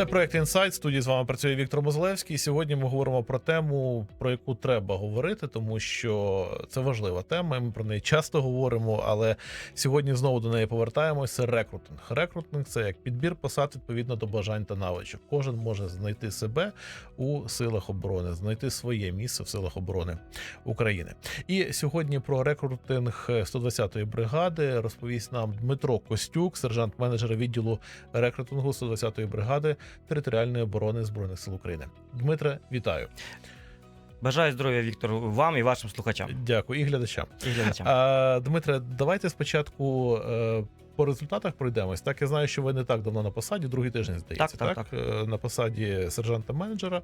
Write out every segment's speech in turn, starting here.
Це проект Інсайт. Студії з вами працює Віктор Мозлевський. Сьогодні ми говоримо про тему, про яку треба говорити, тому що це важлива тема. Ми про неї часто говоримо, але сьогодні знову до неї повертаємося. Це рекрутинг. Рекрутинг це як підбір посад відповідно до бажань та навичок. Кожен може знайти себе у силах оборони, знайти своє місце в силах оборони України. І сьогодні про рекрутинг 120-ї бригади розповість нам Дмитро Костюк, сержант-менеджер відділу рекрутингу 120-ї бригади територіальної оборони збройних сил України. Дмитре, вітаю! Бажаю здоров'я, Віктор, вам і вашим слухачам Дякую і глядачам. і глядачам. А, Дмитре, давайте спочатку. е, По результатах пройдемось. Так, я знаю, що ви не так давно на посаді, другий тиждень здається, Так, так, Е, на посаді сержанта-менеджера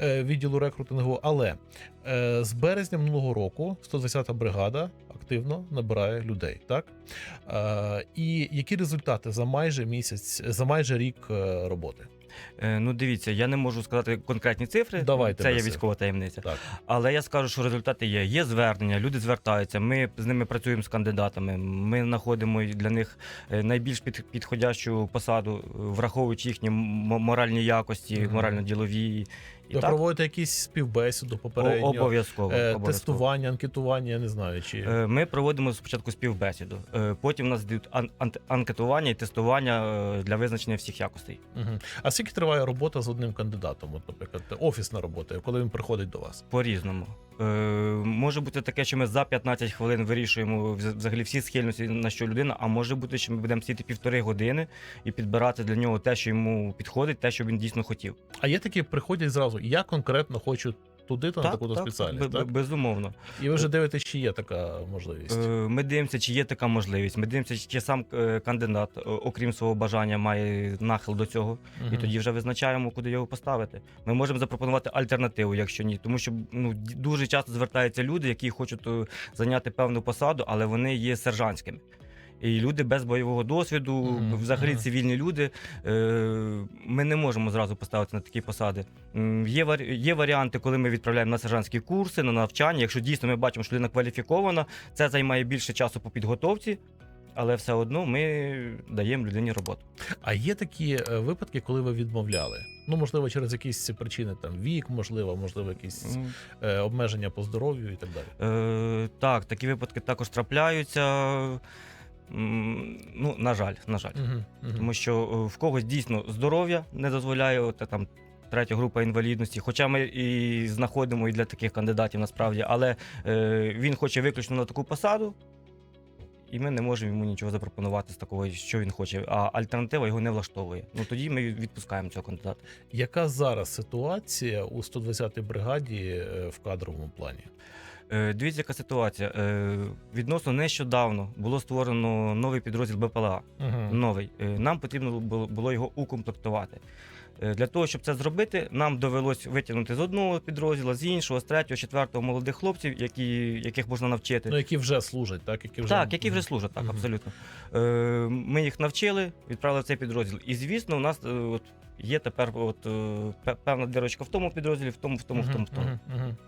е, відділу рекрутингу. Але з березня минулого року 120-та бригада активно набирає людей. Так і які результати за майже місяць, за майже рік роботи? Е, ну, дивіться, я не можу сказати конкретні цифри. Давайте це є військова таємниця. Так. Але я скажу, що результати є. Є звернення, люди звертаються. Ми з ними працюємо з кандидатами. Ми знаходимо для них е, найбільш під, підходящу посаду, враховуючи їхні моральні якості, морально-ділові. І Ви так, проводите якісь співбесіду попередньо, обов'язково. е, обов'язково. тестування, анкетування, я не знаю, чи Е, Ми проводимо спочатку співбесіду. Е, Потім у нас йдуть ан- ан- анкетування і тестування е, для визначення всіх якостей. Мгм. А скільки триває робота з одним кандидатом? От, наприклад, офісна робота, коли він приходить до вас? По-різному. Е, може бути таке, що ми за 15 хвилин вирішуємо взагалі всі схильності на що людина, а може бути, що ми будемо сидіти півтори години і підбирати для нього те, що йому підходить, те, що він дійсно хотів. А є такі, приходять зразу. Я конкретно хочу туди-то на таку спеціальність. бе- Так? безумовно. І ви вже дивитесь, чи є така можливість. Е, Ми дивимося, чи є така можливість. Ми дивимося, чи сам е, кандидат, е, окрім свого бажання, має нахил до цього. Мгм. І тоді вже визначаємо, куди його поставити. Ми можемо запропонувати альтернативу, якщо ні. Тому що ну дуже часто звертаються люди, які хочуть е, зайняти певну посаду, але вони є сержантськими. І люди без бойового досвіду, Мгм, взагалі мгм. цивільні люди. Е, ми не можемо зразу поставити на такі посади. Є, варі- є варіанти, коли ми відправляємо на сержантські курси, на навчання. Якщо дійсно ми бачимо, що людина кваліфікована, це займає більше часу по підготовці, але все одно ми даємо людині роботу. А є такі е, випадки, коли ви відмовляли? Ну, можливо, через якісь причини, там вік, можливо, можливо, якісь е, обмеження по здоров'ю і так далі. Е, так, такі випадки також трапляються. Ну, на жаль, на жаль. Мгм, мгм. Тому що е, в когось дійсно здоров'я не дозволяє, от, там третя група інвалідності. Хоча ми і знаходимо і для таких кандидатів насправді, але е, він хоче виключно на таку посаду, і ми не можемо йому нічого запропонувати з такого, що він хоче. А альтернатива його не влаштовує. Ну тоді ми відпускаємо цього кандидата. Яка зараз ситуація у 120-й бригаді е, в кадровому плані? Е, Дивіться, яка ситуація. Е, Відносно нещодавно було створено новий підрозділ БПЛА. Угу. новий. Е, Нам потрібно було, його укомплектувати. Для того, щоб це зробити, нам довелось витягнути з одного підрозділу, з іншого, з третього, з четвертого молодих хлопців, які, яких можна навчити. Ну, які вже служать, так? Які вже... Так, які вже служать, так, Мгм. абсолютно. Ми їх навчили, відправили в цей підрозділ. І звісно, у нас от, є тепер от, е, пе- певна дірочка в тому підрозділі, в тому, в тому, в тому, в тому.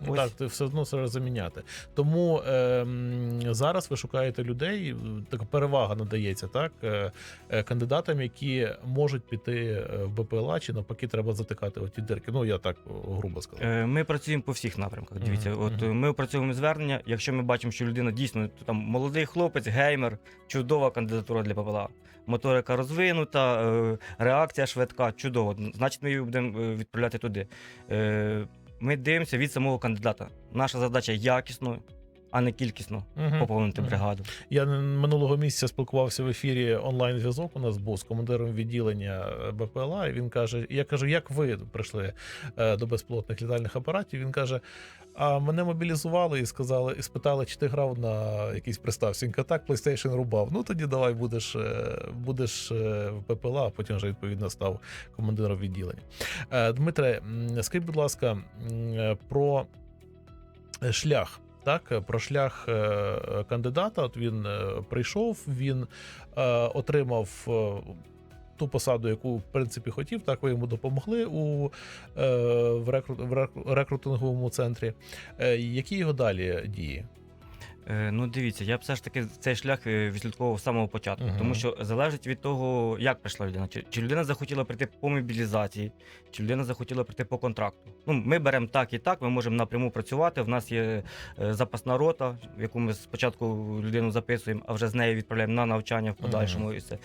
Ось. Так, ти все одно це заміняти. Тому ем, зараз ви шукаєте людей, е, така перевага надається так е, е, кандидатам, які можуть піти е, в БПЛА, чи навпаки, треба затикати оті дирки. Ну я так грубо сказав. Е, Ми працюємо по всіх напрямках. Дивіться, Мгм, от е, ми опрацьовуємо звернення. Якщо ми бачимо, що людина дійсно там молодий хлопець, геймер, чудова кандидатура для ППЛА. Моторика розвинута, е, реакція швидка, чудово. Значить, ми її будемо е, відправляти туди. Е, Ми дивимося від самого кандидата. Наша задача якісно, а не кількісно Мгм, поповнити мгм. бригаду. Я минулого місяця спілкувався в ефірі онлайн зв'язок. У нас був з командиром відділення е, БПЛА. І він каже: Я кажу, як ви прийшли е, до безпілотних літальних апаратів? Він каже: А мене мобілізували і сказали, і спитали, чи ти грав на якійсь приставці. Він каже, так, PlayStation рубав. Ну тоді давай будеш, е, будеш в БПЛА, а потім вже відповідно став командиром відділення. Дмитре, скажіть, будь ласка, про шлях. Так, е, про шлях е, кандидата. От він е, прийшов, він отримав ту посаду, яку в принципі хотів. Так, ви йому допомогли у в, рекрут, в рекрутинговому центрі. Які його далі дії? Е, Ну, дивіться, я б все ж таки цей шлях е, відслідковував з самого початку, Мгм. тому що залежить від того, як прийшла людина. Чи, чи людина захотіла прийти по мобілізації, чи людина захотіла прийти по контракту. Ну, ми беремо так і так, ми можемо напряму працювати. В нас є е, запасна рота, в яку ми спочатку людину записуємо, а вже з нею відправляємо на навчання в подальшому. І все.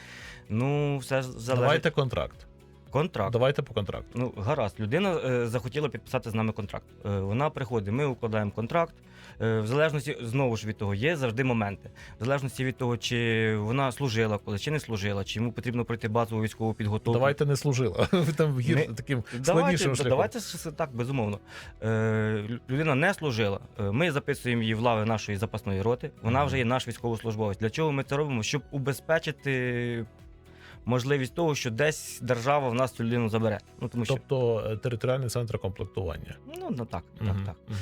Ну, все ж залежить. Давайте контракт. Контракт. Давайте по контракту. Ну, гаразд, людина е, захотіла підписати з нами контракт. Е, вона приходить, ми укладаємо контракт. Е, в залежності знову ж від того, є завжди моменти. В залежності від того, чи вона служила коли, чи не служила, чи йому потрібно пройти базову військову підготовку. Давайте не служила. Ви там гір Ми- таким Давайте, шляхом. давайте так, безумовно. Е, людина не служила. Е, Ми записуємо її в лави нашої запасної роти. Вона вже є наш військовослужбовець. Для чого ми це робимо? Щоб убезпечити можливість того, що десь держава в нас цю людину забере. Ну тому що Тобто е, територіальний центр комплектування. ну, ну так, так, Мгм, так. мгм.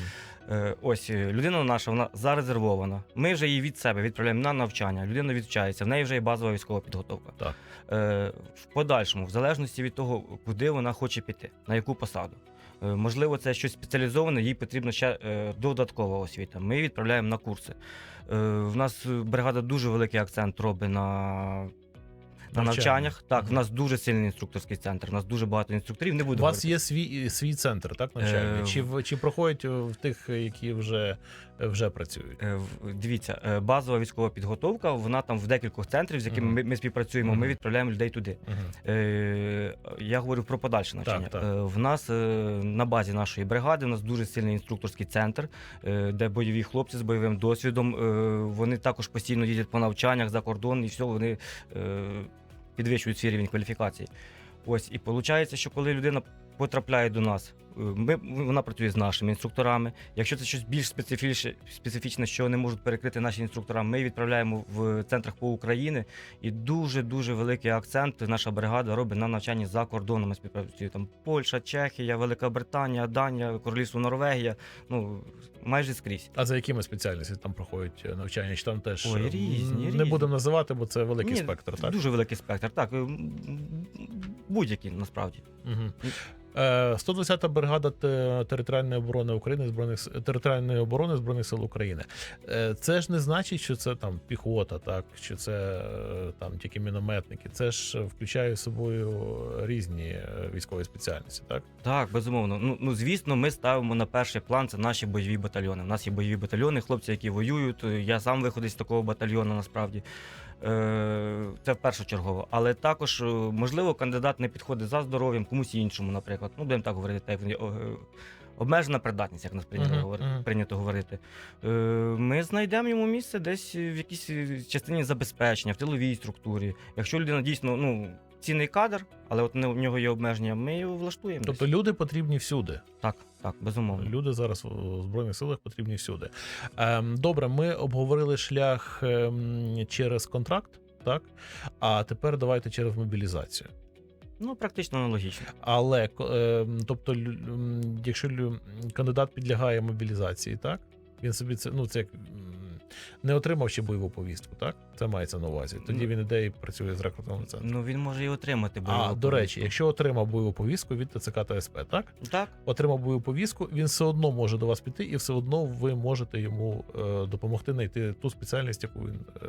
Е, Ось е, людина наша, вона зарезервована. Ми вже її від себе відправляємо на навчання. Людина відвчається, в неї вже є базова військова підготовка. Так. Е, В подальшому, в залежності від того, куди вона хоче піти, на яку посаду. Е, Можливо, це щось спеціалізоване, їй потрібна ще додаткова освіта. Ми її відправляємо на курси. В нас бригада дуже великий акцент робить на. На навчаннях так, в нас дуже сильний інструкторський центр. У нас дуже багато інструкторів. Не буду У вас говорити. є свій свій центр, так навчальний? Е, Чи в- чи проходять в тих, які вже вже працюють? Е, Дивіться, е, базова військова підготовка, вона там в декількох центрів, з якими ми, ми співпрацюємо, ми відправляємо людей туди. Е, Я говорю про подальше навчання. так. Е, В нас на базі нашої бригади у нас дуже сильний інструкторський центр, де бойові хлопці з бойовим досвідом. Вони також постійно їздять по навчаннях за кордон і все, вони підвищують свій рівень кваліфікації. Ось і виходить, що коли людина потрапляє до нас, е, ми, вона працює з нашими інструкторами. Якщо це щось більш специфічне, специфічне, що не можуть перекрити наші інструктора, ми відправляємо в центрах по Україні. І дуже дуже великий акцент наша бригада робить на навчанні за кордоном. Ми співпрацюємо там Польща, Чехія, Велика Британія, Данія, Королівство Норвегія. Ну майже скрізь. А за якими спеціальностями там проходять е, навчання? Чи там теж Ой, е, різні, не різні. будемо називати, бо це великий Ні, спектр, так? Дуже великий спектр. Так, будь-які насправді. Угу. 120-та бригада територіальної оборони України збройних територіальної оборони збройних сил України. Е, Це ж не значить, що це там піхота, так чи це е, там тільки мінометники. Це ж включає собою різні е, військові спеціальності, так? Так, безумовно. Ну, ну звісно, ми ставимо на перший план це наші бойові батальйони. У нас є бойові батальйони, хлопці, які воюють. Я сам виходить з такого батальйону, насправді. Е, Це першочергово. Але також, е, можливо, кандидат не підходить за здоров'ям, комусь іншому, наприклад. Ну, будемо так говорити, так як е, обмежена придатність, як нас прийнято, Мгм, говорити, мгм. прийнято говорити. Е, Ми знайдемо йому місце десь в якійсь частині забезпечення, в тиловій структурі. Якщо людина дійсно ну, цінний кадр, але от не- в нього є обмеження, ми його влаштуємо. десь. Тобто люди потрібні всюди. Так, так, безумовно. Люди зараз у збройних силах потрібні всюди. Ем, добре, ми обговорили шлях ем, через контракт, так? А тепер давайте через мобілізацію. Ну, практично аналогічно. Але ем, тобто, якщо кандидат підлягає мобілізації, так він собі це ну це як не отримав ще бойову повістку, так? Це мається на увазі. Тоді Ну, він іде і працює з рекрутним центром. Ну, він може і отримати бойову А до речі, якщо отримав бойову повістку від ТЦК та СП, так? Так, Отримав бойову повістку, він все одно може до вас піти, і все одно ви можете йому е, допомогти знайти ту спеціальність, яку він е,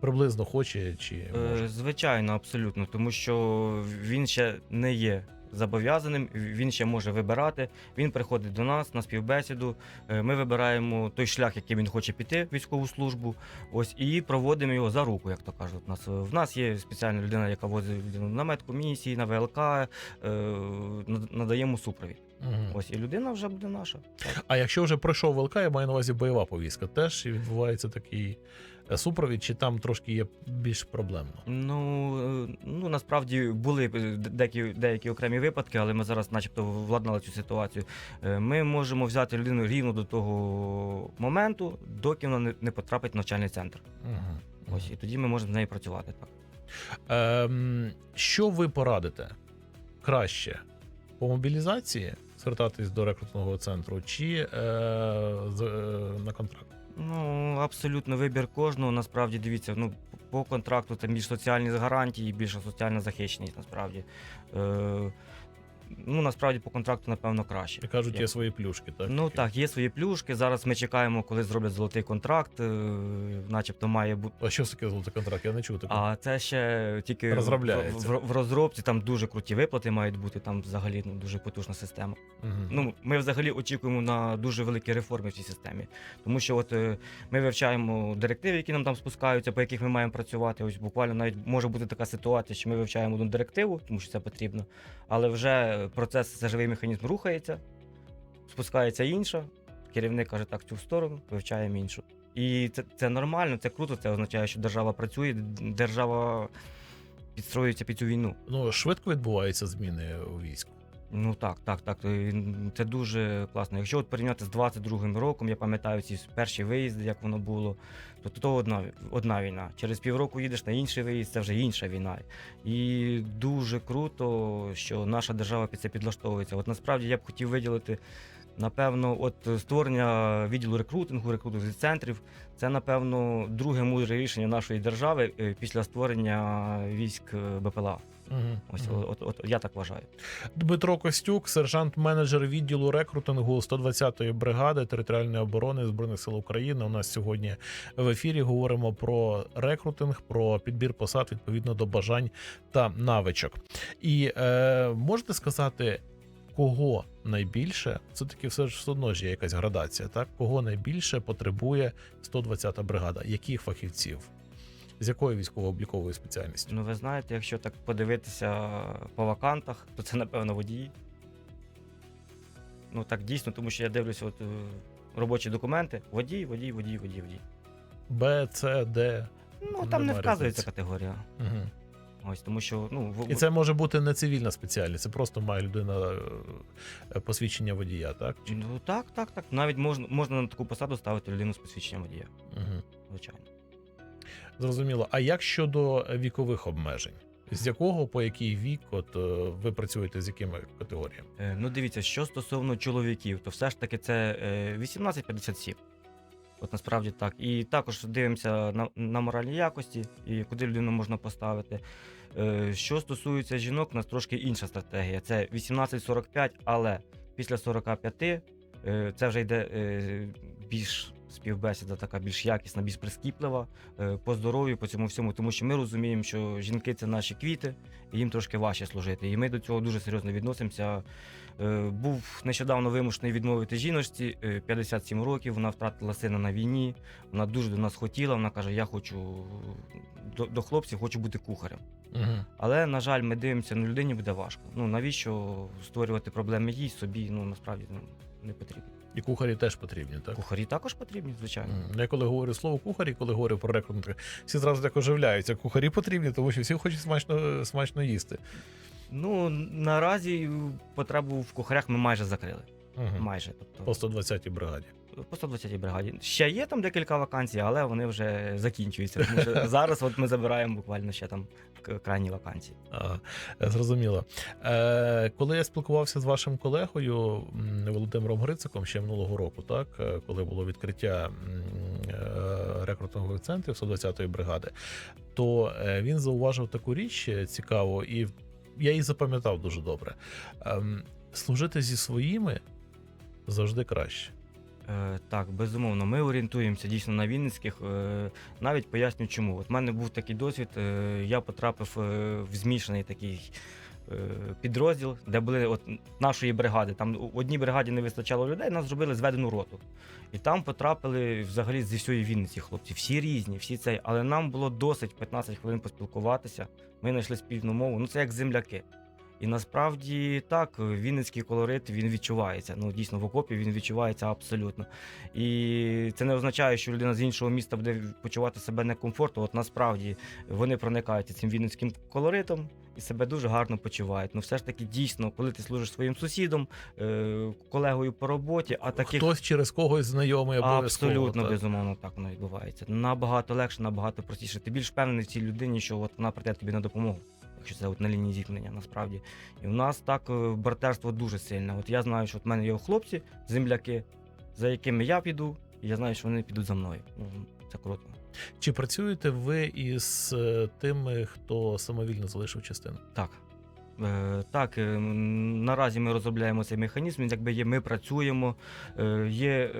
приблизно хоче чи може. е, звичайно, абсолютно, тому що він ще не є зобов'язаним, він ще може вибирати. Він приходить до нас на співбесіду. е, Ми вибираємо той шлях, який він хоче піти в військову службу. Ось і проводимо його за руку, як то кажуть. У нас в нас є спеціальна людина, яка возить людину на медкомісії, на ВЛК, е, надаємо супровід. Мгм. Ось і людина вже буде наша. Так. А якщо вже пройшов ВЛК, я маю на увазі бойова повістка, теж відбувається такий е, супровід, чи там трошки є більш проблемно? Ну, е, ну насправді були е, деякі, деякі окремі випадки, але ми зараз, начебто, владнали цю ситуацію. Е, Ми можемо взяти людину рівно до того моменту, доки вона не, не потрапить в навчальний центр. Угу. Ось і тоді ми можемо з нею працювати. Так. Ем, що ви порадите краще по мобілізації звертатись до рекрутного центру, чи е, з, е, на контракт? Ну, абсолютно вибір кожного. Насправді дивіться, ну по контракту там більш соціальні гарантії, більша соціальна захищеність. Насправді. Е, ну насправді по контракту, напевно, краще. І кажуть, є свої плюшки, так? Ну такі? так, є свої плюшки. Зараз ми чекаємо, коли зроблять золотий контракт, е, начебто має бути. А що таке золотий контракт? Я не чув такого. А це ще тільки Розробляється. В, в, в розробці там дуже круті виплати мають бути, там взагалі ну, дуже потужна система. Мгм. Ну, ми взагалі очікуємо на дуже великі реформи в цій системі. Тому що от е, ми вивчаємо директиви, які нам там спускаються, по яких ми маємо працювати. Ось буквально навіть може бути така ситуація, що ми вивчаємо одну директиву, тому що це потрібно, але вже процес це живий механізм рухається, спускається інша. Керівник каже, так, в цю сторону, вивчаємо іншу. І це, це нормально, це круто. Це означає, що держава працює, держава підстроюється під цю війну. Ну, швидко відбуваються зміни у війську. Ну так, так, так. Це дуже класно. Якщо от порівняти з 22-м роком, я пам'ятаю ці перші виїзди, як воно було, то то одна, одна війна. Через півроку їдеш на інший виїзд, це вже інша війна. І дуже круто, що наша держава під це підлаштовується. От насправді я б хотів виділити. Напевно, от створення відділу рекрутингу, рекрутингових центрів це, напевно, друге мудре рішення нашої держави е, після створення військ е, БПЛА. Мгм. Ось Мгм. от, от, я так вважаю. Дмитро Костюк, сержант-менеджер відділу рекрутингу 120-ї бригади територіальної оборони збройних сил України. У нас сьогодні в ефірі говоримо про рекрутинг, про підбір посад відповідно до бажань та навичок. І е, можете сказати, кого найбільше це таки все ж все одно ж є якась градація, так кого найбільше потребує 120-та бригада, яких фахівців, з якої військово-облікової спеціальності? Ну, ви знаєте, якщо так подивитися по вакантах, то це, напевно, водії. Ну так дійсно, тому що я дивлюся от, е, робочі документи. Водій, водій, водій, водій, водій. Б, С, Д. Ну там не вказується категорія. Угу. Ось тому що ну в- І це може бути не цивільна спеціальність, це просто має людина е, посвідчення водія, так? Чи- ну так, так, так. Навіть можна можна на таку посаду ставити людину з посвідченням водія. Угу. Звичайно. Зрозуміло. А як щодо вікових обмежень? З якого по який вік от е, ви працюєте з якими категоріями? Е, Ну, дивіться, що стосовно чоловіків, то все ж таки це е, 18-57. От насправді так. І також дивимося на, на моральні якості і куди людину можна поставити. Е, Що стосується жінок, у нас трошки інша стратегія. Це 18-45, але після 45 е, це вже йде е, більш співбесіда, така більш якісна, більш прискіплива е, по здоров'ю, по цьому всьому, тому що ми розуміємо, що жінки це наші квіти, і їм трошки важче служити. І ми до цього дуже серйозно відносимося. Е, Був нещодавно вимушений відмовити жіночці, е, 57 років. Вона втратила сина на війні. Вона дуже до нас хотіла. Вона каже: Я хочу до, до хлопців, хочу бути кухарем. Угу. Але на жаль, ми дивимося, ну людині буде важко. Ну навіщо створювати проблеми їй собі? Ну насправді ну, не потрібно. І кухарі теж потрібні, так? Кухарі також потрібні, звичайно. Mm. Я коли говорю слово кухарі, коли говорю про рекрутинг, всі зразу так оживляються. Кухарі потрібні, тому що всі хочуть смачно, смачно їсти. Ну наразі потребу в кухарях ми майже закрили. Угу. Майже, тобто По 120-й бригаді. По 120 бригаді. Ще є там декілька вакансій, але вони вже закінчуються. Тому що зараз от ми забираємо буквально ще там крайні вакансії. Ага, зрозуміло. Е, коли я спілкувався з вашим колегою Володимиром Грициком ще минулого року, так е, коли було відкриття е, рекрутингових центрів 120-ї бригади, то е, він зауважив таку річ цікаву, і я її запам'ятав дуже добре. Ем, служити зі своїми завжди краще. Е, так, безумовно, ми орієнтуємося дійсно на Вінницьких. Е, навіть поясню, чому. От в мене був такий досвід. Е, я потрапив в змішаний такий. Підрозділ, де були от нашої бригади. Там у одній бригаді не вистачало людей, нас зробили зведену роту. І там потрапили взагалі зі всієї Вінниці хлопці. Всі різні, всі цей. Але нам було досить 15 хвилин поспілкуватися. Ми знайшли спільну мову. Ну це як земляки. І насправді так, вінницький колорит він відчувається. Ну дійсно в окопі він відчувається абсолютно. І це не означає, що людина з іншого міста буде почувати себе некомфортно. От насправді вони проникаються цим вінницьким колоритом і себе дуже гарно почувають. Ну все ж таки дійсно, коли ти служиш своїм сусідом, е, колегою по роботі, а таких Хтось через когось знайомий обов'язково. Абсолютно так. безумовно так воно відбувається. Набагато легше, набагато простіше. Ти більш впевнений в цій людині, що от вона прийде тобі на допомогу. Якщо це от на лінії зіткнення, насправді. І в нас так е, братерство дуже сильне. От я знаю, що в мене є хлопці, земляки, за якими я піду, і я знаю, що вони підуть за мною. Ну, це круто. Чи працюєте ви із е, тими, хто самовільно залишив частину? Так. Е, Так, е, наразі ми розробляємо цей механізм. Якби є, ми працюємо. Е, Є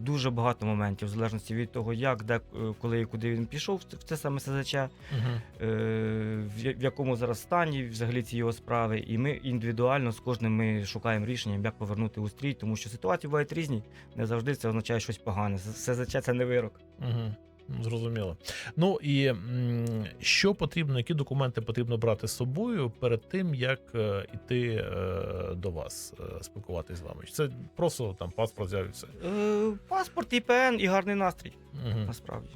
дуже багато моментів, в залежності від того, як, де, коли і куди він пішов в це- саме СЗЧ, е, в якому зараз стані взагалі ці його справи. І ми індивідуально з кожним ми шукаємо рішення, як повернути у стрій, тому що ситуації бувають різні. Не завжди це означає щось погане. СЗЧ це не вирок. Угу. Зрозуміло. Ну і що потрібно, які документи потрібно брати з собою перед тим, як е, йти е, до вас, е, спілкуватись з вами? Це просто там паспорт взяв і все. Паспорт, ІПН і гарний настрій, Угу. насправді.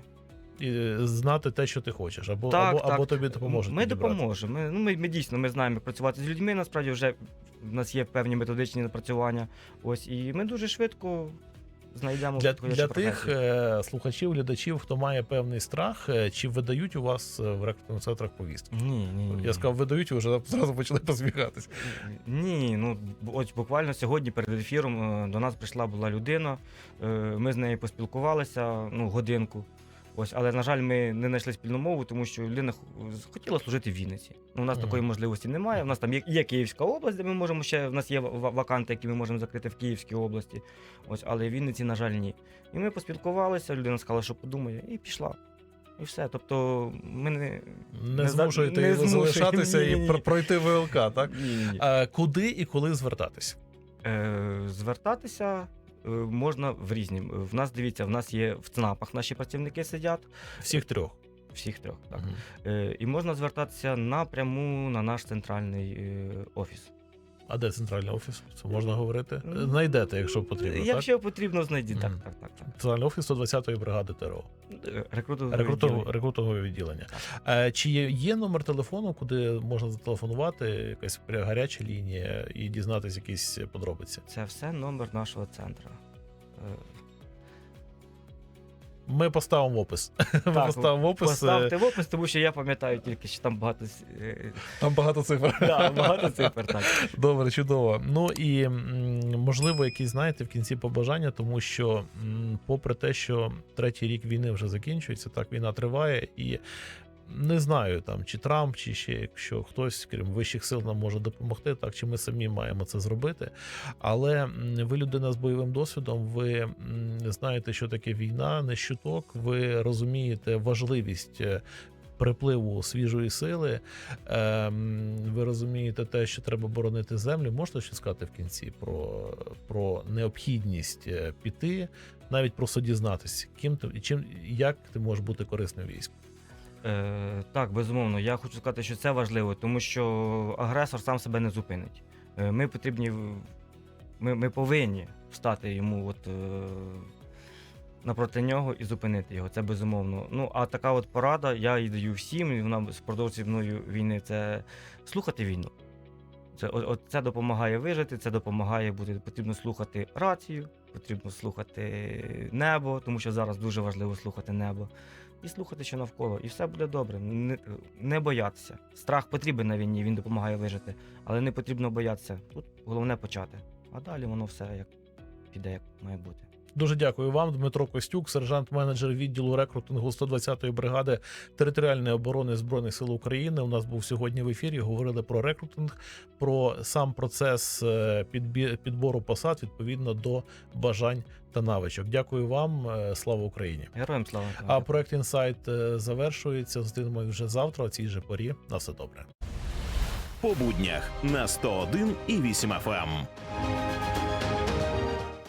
І знати те, що ти хочеш, або, Так, або, так. або тобі допоможуть. Ми допоможемо. Ми, ну, ми, ми дійсно ми знаємо, як працювати з людьми. Насправді вже в нас є певні методичні напрацювання. Ось і ми дуже швидко знайдемо Для, для тих е, слухачів, глядачів, хто має певний страх, е, чи видають у вас е, в рекрутних центрах повістки? Ні, ні, ні. Я сказав, видають, і вже зразу почали посміхатися. Ні, ну ось буквально сьогодні перед ефіром до нас прийшла була людина. Ми з нею поспілкувалися ну, годинку. Ось, але на жаль, ми не знайшли спільну мову, тому що людина хотіла служити в Вінниці. Ну, у нас Мгм. такої можливості немає. У нас там є, є Київська область, де ми можемо ще. В нас є ва- ваканти, які ми можемо закрити в Київській області. Ось, але в Вінниці, на жаль, ні. І ми поспілкувалися, людина сказала, що подумає, і пішла. І все. Тобто, ми не, Не, Не змушуєте не її змушуємо. залишатися і Ні-ні-ні. пр- пройти ВЛК, так? ні, ні, ні. А, куди і коли звертатись? Е, звертатися е, можна в різні. В нас дивіться, в нас є в ЦНАПах наші працівники сидять, Всіх трьох. всіх трьох. Так. Е, і можна звертатися напряму на наш центральний е, офіс. А де центральний офіс? Це можна говорити? Ну, Знайдете, якщо потрібно. Так? Якщо потрібно, знайдіть. Так, так, так. так. Центральний офіс 120-ї бригади ТРО. Е, Рекрутингове відділення. відділення. Е, Чи є, є номер телефону, куди можна зателефонувати, якась гаряча лінія і дізнатися якісь подробиці? Це все номер нашого центру. Е, Ми поставимо опис. Ми Так, поставимо опис. е, Поставте в опис, тому що я пам'ятаю тільки, що там багато, е, Там багато цифр. да, багато цифр. Так. Добре, чудово. Ну і можливо, якісь знаєте в кінці побажання, тому що, попри те, що третій рік війни вже закінчується, так війна триває, і не знаю там, чи Трамп, чи ще якщо хтось, крім вищих сил, нам може допомогти, так чи ми самі маємо це зробити. Але ви людина з бойовим досвідом, ви знаєте, що таке війна, не щиток, ви розумієте важливість. е, Припливу свіжої сили, Ем, ви розумієте те, що треба боронити землю. Можете щось сказати в кінці про, про необхідність е, піти, навіть просто дізнатися, ким ти чим як ти можеш бути корисним війську. Е, так, безумовно. Я хочу сказати, що це важливо, тому що агресор сам себе не зупинить. Е, ми потрібні, ми, ми повинні встати йому от, е, напроти нього і зупинити його. Це безумовно. Ну, а така от порада, я її даю всім, і вона впродовж мною війни це слухати війну. Це, от це допомагає вижити, це допомагає бути. Потрібно слухати рацію, потрібно слухати небо, тому що зараз дуже важливо слухати небо. І слухати, що навколо, і все буде добре. Не, не боятися. Страх потрібен на війні, він допомагає вижити, але не потрібно боятися. Тут головне почати. А далі воно все як піде, як має бути. Дуже дякую вам, Дмитро Костюк, сержант-менеджер відділу рекрутингу 120-ї бригади територіальної оборони збройних сил України. У нас був сьогодні в ефірі. Говорили про рекрутинг, про сам процес е, підбору посад відповідно до бажань та навичок. Дякую вам, е, слава Україні! Героям слава! А проект інсайт е, завершується. Зустрінемось вже завтра. о цій же порі. На все добре. по буднях на 101 і 8 FM.